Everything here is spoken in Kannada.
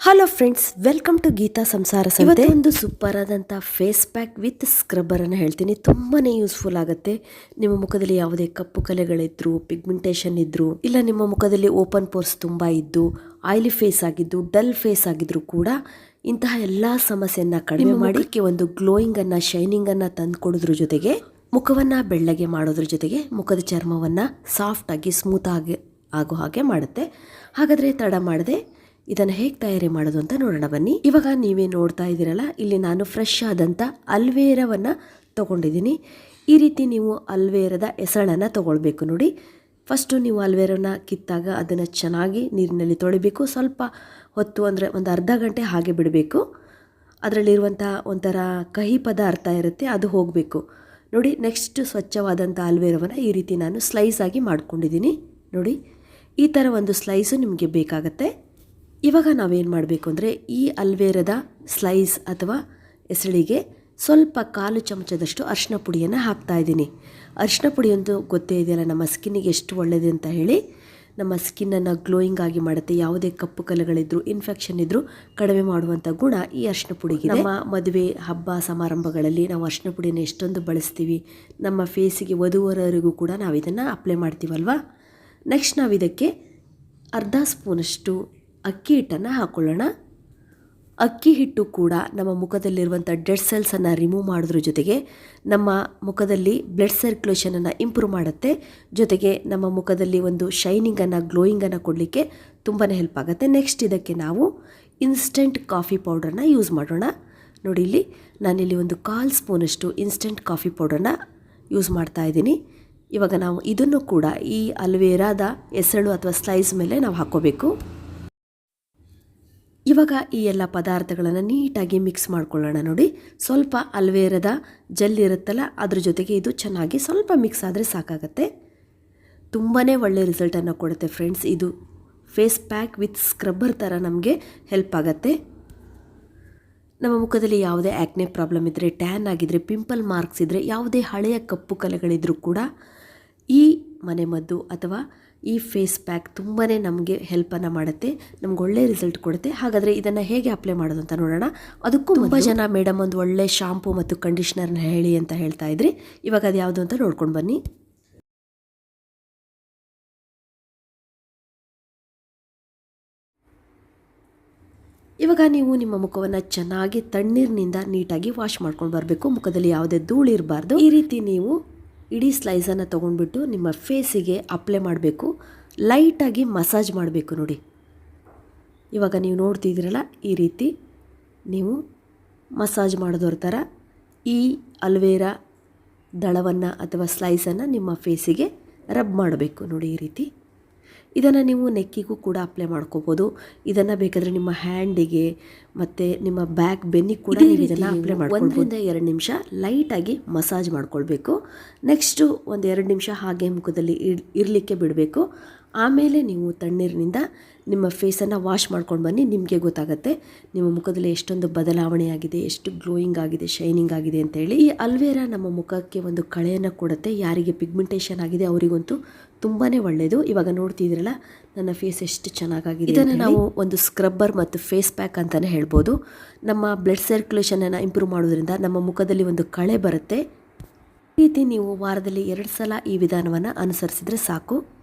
Hello friends welcome to Geetha Samsara Sante ಒಂದು ಸೂಪರ್ ಆದಂಥ ಫೇಸ್ ಪ್ಯಾಕ್ ವಿತ್ ಸ್ಕ್ರಬ್ಬರ್ ಅನ್ನು ಹೇಳ್ತೀನಿ. ತುಂಬಾ ಯೂಸ್ಫುಲ್ ಆಗುತ್ತೆ. ನಿಮ್ಮ ಮುಖದಲ್ಲಿ ಯಾವುದೇ ಕಪ್ಪು ಕಲೆಗಳಿದ್ರು ಪಿಗ್ಮೆಂಟೇಷನ್ ಇದ್ರು ಇಲ್ಲ ನಿಮ್ಮ ಮುಖದಲ್ಲಿ ಓಪನ್ ಪೋರ್ಸ್ ತುಂಬ ಇದ್ದು ಆಯಿಲಿ ಫೇಸ್ ಆಗಿದ್ದು ಡಲ್ ಫೇಸ್ ಆಗಿದ್ರು ಕೂಡ ಇಂತಹ ಎಲ್ಲ ಸಮಸ್ಯೆಯನ್ನ ಕಡಿಮೆ ಮಾಡಿ ಒಂದು ಗ್ಲೋಯಿಂಗ್ ಅನ್ನ ಶೈನಿಂಗ್ ಅನ್ನ ತಂದು ಕೊಡೋದ್ರ ಜೊತೆಗೆ ಮುಖವನ್ನ ಬೆಳ್ಳಗೆ ಮಾಡೋದ್ರ ಜೊತೆಗೆ ಮುಖದ ಚರ್ಮವನ್ನ ಸಾಫ್ಟ್ ಆಗಿ ಸ್ಮೂತ್ ಆಗಿ ಆಗೋ ಹಾಗೆ ಮಾಡುತ್ತೆ. ಹಾಗಾದ್ರೆ ತಡ ಮಾಡದೆ ಇದನ್ನು ಹೇಗೆ ತಯಾರಿ ಮಾಡೋದು ಅಂತ ನೋಡೋಣ ಬನ್ನಿ. ಇವಾಗ ನೀವೇ ನೋಡ್ತಾ ಇದ್ದೀರಲ್ಲ, ಇಲ್ಲಿ ನಾನು ಫ್ರೆಶ್ ಆದಂಥ ಅಲ್ವೇರವನ್ನು ತಗೊಂಡಿದ್ದೀನಿ. ಈ ರೀತಿ ನೀವು ಅಲ್ವೇರದ ಎಸಳನ್ನು ತಗೊಳ್ಬೇಕು ನೋಡಿ. ಫಸ್ಟು ನೀವು ಅಲ್ವೇರನ ಕಿತ್ತಾಗ ಅದನ್ನು ಚೆನ್ನಾಗಿ ನೀರಿನಲ್ಲಿ ತೊಳಿಬೇಕು. ಸ್ವಲ್ಪ ಹೊತ್ತು ಅಂದರೆ ಒಂದು ಅರ್ಧ ಗಂಟೆ ಹಾಗೆ ಬಿಡಬೇಕು. ಅದರಲ್ಲಿರುವಂಥ ಒಂಥರ ಕಹಿ ಪದಾರ್ಥ ಇರುತ್ತೆ, ಅದು ಹೋಗಬೇಕು. ನೋಡಿ ನೆಕ್ಸ್ಟ್ ಸ್ವಚ್ಛವಾದಂಥ ಅಲ್ವೇರವನ್ನು ಈ ರೀತಿ ನಾನು ಸ್ಲೈಸ್ ಆಗಿ ಮಾಡ್ಕೊಂಡಿದ್ದೀನಿ. ನೋಡಿ, ಈ ಥರ ಒಂದು ಸ್ಲೈಸು ನಿಮಗೆ ಬೇಕಾಗತ್ತೆ. ಇವಾಗ ನಾವೇನು ಮಾಡಬೇಕು ಅಂದರೆ ಈ ಅಲ್ವೇರದ ಸ್ಲೈಸ್ ಅಥವಾ ಎಸಳಿಗೆ ಸ್ವಲ್ಪ ಕಾಲು ಚಮಚದಷ್ಟು ಅರಿಶಿನ ಪುಡಿಯನ್ನು ಹಾಕ್ತಾ ಇದ್ದೀನಿ. ಅರಿಶಿನ ಪುಡಿ ಅಂತೂ ಗೊತ್ತೇ ಇದೆಯಲ್ಲ, ನಮ್ಮ ಸ್ಕಿನ್ನಿಗೆ ಎಷ್ಟು ಒಳ್ಳೆಯದು ಅಂತ ಹೇಳಿ. ನಮ್ಮ ಸ್ಕಿನ್ನನ್ನು ಗ್ಲೋಯಿಂಗ್ ಆಗಿ ಮಾಡುತ್ತೆ. ಯಾವುದೇ ಕಪ್ಪು ಕಲೆಗಳಿದ್ರು ಇನ್ಫೆಕ್ಷನ್ ಇದ್ದರೂ ಕಡಿಮೆ ಮಾಡುವಂಥ ಗುಣ ಈ ಅರಿಶಿನ ಪುಡಿಗೆ ನಮ್ಮ ಮದುವೆ ಹಬ್ಬ ಸಮಾರಂಭಗಳಲ್ಲಿ ನಾವು ಅರಿಶಿನ ಪುಡಿಯನ್ನು ಎಷ್ಟೊಂದು ಬಳಸ್ತೀವಿ, ನಮ್ಮ ಫೇಸಿಗೆ ವಧುವರರಿಗೂ ಕೂಡ ನಾವು ಇದನ್ನು ಅಪ್ಲೈ ಮಾಡ್ತೀವಲ್ವಾ? ನೆಕ್ಸ್ಟ್ ನಾವು ಇದಕ್ಕೆ ಅರ್ಧ ಸ್ಪೂನಷ್ಟು ಅಕ್ಕಿ ಹಿಟ್ಟನ್ನು ಹಾಕ್ಕೊಳ್ಳೋಣ ಅಕ್ಕಿ ಹಿಟ್ಟು ಕೂಡ ನಮ್ಮ ಮುಖದಲ್ಲಿರುವಂಥ ಡೆಡ್ ಸೆಲ್ಸನ್ನು ರಿಮೂವ್ ಮಾಡೋದ್ರ ಜೊತೆಗೆ ನಮ್ಮ ಮುಖದಲ್ಲಿ ಬ್ಲಡ್ ಸರ್ಕ್ಯುಲೇಷನನ್ನು ಇಂಪ್ರೂವ್ ಮಾಡುತ್ತೆ. ಜೊತೆಗೆ ನಮ್ಮ ಮುಖದಲ್ಲಿ ಒಂದು ಶೈನಿಂಗನ್ನು, ಗ್ಲೋಯಿಂಗನ್ನು ಕೊಡಲಿಕ್ಕೆ ತುಂಬಾ ಹೆಲ್ಪ್ ಆಗುತ್ತೆ. ನೆಕ್ಸ್ಟ್ ಇದಕ್ಕೆ ನಾವು ಇನ್ಸ್ಟೆಂಟ್ ಕಾಫಿ ಪೌಡರ್ನ ಯೂಸ್ ಮಾಡೋಣ. ನೋಡಿ ಇಲ್ಲಿ ನಾನಿಲ್ಲಿ ಒಂದು ಕಾಲ್ ಸ್ಪೂನಷ್ಟು ಇನ್ಸ್ಟೆಂಟ್ ಕಾಫಿ ಪೌಡರನ್ನ ಯೂಸ್ ಮಾಡ್ತಾ ಇದ್ದೀನಿ. ಇವಾಗ ನಾವು ಇದನ್ನು ಕೂಡ ಈ ಅಲ್ವೇರಾದ ಎಸಳು ಅಥವಾ ಸ್ಲೈಸ್ ಮೇಲೆ ನಾವು ಹಾಕ್ಕೋಬೇಕು. ಇವಾಗ ಈ ಎಲ್ಲ ಪದಾರ್ಥಗಳನ್ನು ನೀಟಾಗಿ ಮಿಕ್ಸ್ ಮಾಡ್ಕೊಳ್ಳೋಣ ನೋಡಿ. ಸ್ವಲ್ಪ ಅಲ್ವೇರದ ಜೆಲ್ ಇರುತ್ತಲ್ಲ, ಅದ್ರ ಜೊತೆಗೆ ಇದು ಚೆನ್ನಾಗಿ ಸ್ವಲ್ಪ ಮಿಕ್ಸ್ ಆದರೆ ಸಾಕಾಗತ್ತೆ. ತುಂಬಾ ಒಳ್ಳೆ ರಿಸಲ್ಟನ್ನು ಕೊಡುತ್ತೆ ಫ್ರೆಂಡ್ಸ್ ಇದು ಫೇಸ್ ಪ್ಯಾಕ್ ವಿತ್ ಸ್ಕ್ರಬ್ಬರ್ ಥರ ನಮಗೆ ಹೆಲ್ಪ್ ಆಗುತ್ತೆ. ನಮ್ಮ ಮುಖದಲ್ಲಿ ಯಾವುದೇ ಆ್ಯಕ್ನೆ ಪ್ರಾಬ್ಲಮ್ ಇದ್ದರೆ ಟ್ಯಾನ್ ಆಗಿದ್ದರೆ ಪಿಂಪಲ್ ಮಾರ್ಕ್ಸ್ ಇದ್ದರೆ ಯಾವುದೇ ಹಳೆಯ ಕಪ್ಪು ಕಲೆಗಳಿದ್ರೂ ಕೂಡ ಈ ಮನೆಮದ್ದು ಅಥವಾ ಈ ಫೇಸ್ ಪ್ಯಾಕ್ ತುಂಬಾ ನಮಗೆ ಹೆಲ್ಪನ್ನು ಮಾಡುತ್ತೆ. ನಮ್ಗೆ ಒಳ್ಳೆ ರಿಸಲ್ಟ್ ಕೊಡುತ್ತೆ. ಹಾಗಾದರೆ ಇದನ್ನು ಹೇಗೆ ಅಪ್ಲೈ ಮಾಡೋದು ಅಂತ ನೋಡೋಣ. ಅದಕ್ಕೂ ತುಂಬ ಜನ ಮೇಡಮ್ ಒಂದು ಒಳ್ಳೆ ಶಾಂಪೂ ಮತ್ತು ಕಂಡೀಷ್ನರ್ನ ಹೇಳಿ ಅಂತ ಹೇಳ್ತಾ ಇದ್ರಿ. ಇವಾಗ ಅದು ಯಾವುದು ಅಂತ ನೋಡ್ಕೊಂಡು ಬನ್ನಿ. ಇವಾಗ ನೀವು ನಿಮ್ಮ ಮುಖವನ್ನು ಚೆನ್ನಾಗಿ ತಣ್ಣೀರಿನಿಂದ ನೀಟಾಗಿ ವಾಶ್ ಮಾಡ್ಕೊಂಡು ಬರಬೇಕು. ಮುಖದಲ್ಲಿ ಯಾವುದೇ ಧೂಳು ಇರಬಾರ್ದು ಈ ರೀತಿ ನೀವು ಇಡೀ ಸ್ಲೈಸನ್ನು ತೊಗೊಂಡ್ಬಿಟ್ಟು ನಿಮ್ಮ ಫೇಸಿಗೆ ಅಪ್ಲೈ ಮಾಡಬೇಕು. ಲೈಟಾಗಿ ಮಸಾಜ್ ಮಾಡಬೇಕು ನೋಡಿ. ಇವಾಗ ನೀವು ನೋಡ್ತಿದ್ದೀರಲ್ಲ, ಈ ರೀತಿ ನೀವು ಮಸಾಜ್ ಮಾಡಿದೋರ ಥರ ಈ ಅಲ್ವೇರಾ ದಳವನ್ನು ಅಥವಾ ಸ್ಲೈಸನ್ನು ನಿಮ್ಮ ಫೇಸಿಗೆ ರಬ್ ಮಾಡಬೇಕು ನೋಡಿ ಈ ರೀತಿ. ಇದನ್ನು ನೀವು ನೆಕ್ಕಿಗೂ ಕೂಡ ಅಪ್ಲೈ ಮಾಡ್ಕೋಬೋದು. ಇದನ್ನು ಬೇಕಾದರೆ ನಿಮ್ಮ ಹ್ಯಾಂಡಿಗೆ ಮತ್ತು ನಿಮ್ಮ ಬ್ಯಾಕ್ ಬೆನ್ನಿಗೆ ಕೂಡ ನೀವು ಇದನ್ನು ಅಪ್ಲೈ ಮಾಡ್ಕೊಳ್ಬೋದ್ರಿಂದ ಎರಡು ನಿಮಿಷ ಲೈಟಾಗಿ ಮಸಾಜ್ ಮಾಡ್ಕೊಳ್ಬೇಕು. ನೆಕ್ಸ್ಟು ಒಂದು ಎರಡು ನಿಮಿಷ ಹಾಗೆ ಮುಖದಲ್ಲಿ ಇರಲಿಕ್ಕೆ ಬಿಡಬೇಕು. ಆಮೇಲೆ ನೀವು ತಣ್ಣೀರಿನಿಂದ ನಿಮ್ಮ ಫೇಸನ್ನು ವಾಶ್ ಮಾಡ್ಕೊಂಡು ಬನ್ನಿ ನಿಮಗೆ ಗೊತ್ತಾಗುತ್ತೆ. ನಿಮ್ಮ ಮುಖದಲ್ಲಿ ಎಷ್ಟೊಂದು ಬದಲಾವಣೆ ಆಗಿದೆ ಎಷ್ಟು ಗ್ಲೋಯಿಂಗ್ ಆಗಿದೆ ಶೈನಿಂಗ್ ಆಗಿದೆ ಅಂತ ಹೇಳಿ. ಈ ಅಲ್ವೇರಾ ನಮ್ಮ ಮುಖಕ್ಕೆ ಒಂದು ಕಳೆಯನ್ನು ಕೊಡುತ್ತೆ. ಯಾರಿಗೆ ಪಿಗ್ಮೆಂಟೇಷನ್ ಆಗಿದೆ ಅವರಿಗಂತೂ ತುಂಬಾ ಒಳ್ಳೆಯದು ಇವಾಗ ನೋಡ್ತಿದ್ದೀರಲ್ಲ ನನ್ನ ಫೇಸ್ ಎಷ್ಟು ಚೆನ್ನಾಗಾಗಿದೆ ಇದನ್ನು ನಾವು ಒಂದು ಸ್ಕ್ರಬ್ಬರ್ ಮತ್ತು ಫೇಸ್ ಪ್ಯಾಕ್ ಅಂತಲೇ ಹೇಳ್ಬೋದು. ನಮ್ಮ ಬ್ಲಡ್ ಸರ್ಕ್ಯುಲೇಷನನ್ನು ಇಂಪ್ರೂವ್ ಮಾಡೋದ್ರಿಂದ ನಮ್ಮ ಮುಖದಲ್ಲಿ ಒಂದು ಕಳೆ ಬರುತ್ತೆ. ಈ ರೀತಿ ನೀವು ವಾರದಲ್ಲಿ ಎರಡು ಸಲ ಈ ವಿಧಾನವನ್ನು ಅನುಸರಿಸಿದ್ರೆ ಸಾಕು.